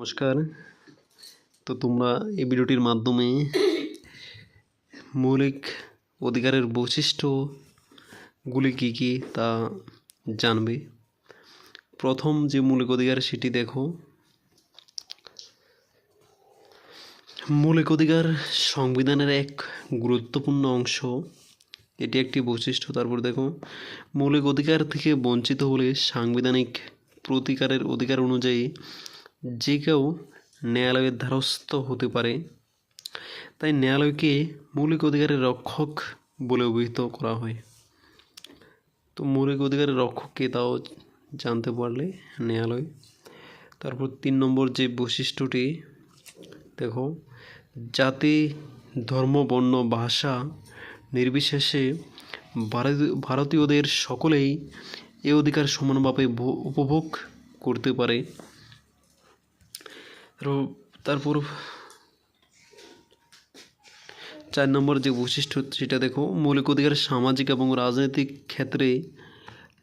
নমস্কার। তো তোমরা এই ভিডিওটির মাধ্যমে মৌলিক অধিকারের বৈশিষ্ট্যগুলি কী কী তা জানবে। প্রথম যে মৌলিক অধিকার সেটি দেখো। মৌলিক অধিকার সংবিধানের এক গুরুত্বপূর্ণ অংশ। এটি একটি বৈশিষ্ট্য। তারপর দেখো, মৌলিক অধিকার থেকে বঞ্চিত হলে সাংবিধানিক প্রতিকারের অধিকার অনুযায়ী যে কেউ ন্যায়ালয়ের দ্বারস্থ হতে পারে। তাই ন্যায়ালয়কে মৌলিক অধিকারের রক্ষক বলে অভিহিত করা হয়। তো মৌলিক অধিকারের রক্ষককে তাও জানতে পারলে ন্যায়ালয়। তারপর তিন নম্বর যে বৈশিষ্ট্যটি, দেখো, জাতি, ধর্ম, বর্ণ, ভাষা নির্বিশেষে ভারতীয় ভারতীয়দের সকলেই এ অধিকার সমানভাবে উপভোগ করতে পারে। তারপর- তারপর চার নম্বর যে বৈশিষ্ট্য সেটা দেখো। মৌলিক অধিকার সামাজিক এবং রাজনৈতিক ক্ষেত্রে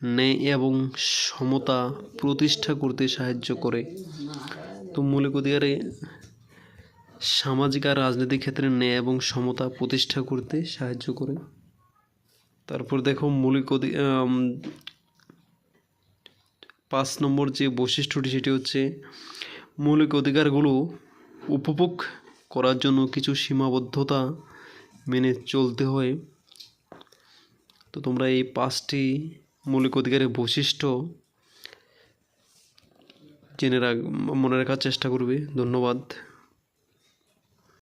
ন্যায় এবং সমতা প্রতিষ্ঠা করতে সাহায্য করে। তো মৌলিক অধিকারে সামাজিক আর রাজনৈতিক ক্ষেত্রে ন্যায় এবং সমতা প্রতিষ্ঠা করতে সাহায্য করে। তারপর দেখো মৌলিক অধি আম, পাঁচ নম্বর যে বৈশিষ্ট্যটি সেটি হচ্ছে মৌলিক অধিকারগুলো উপভোগ করার জন্য কিছু সীমাবদ্ধতা মেনে চলতে হয়। তো তোমরা এই পাঁচটি মৌলিক অধিকারের বৈশিষ্ট্য জেনে রাখ, মনে রাখার চেষ্টা করবে। ধন্যবাদ।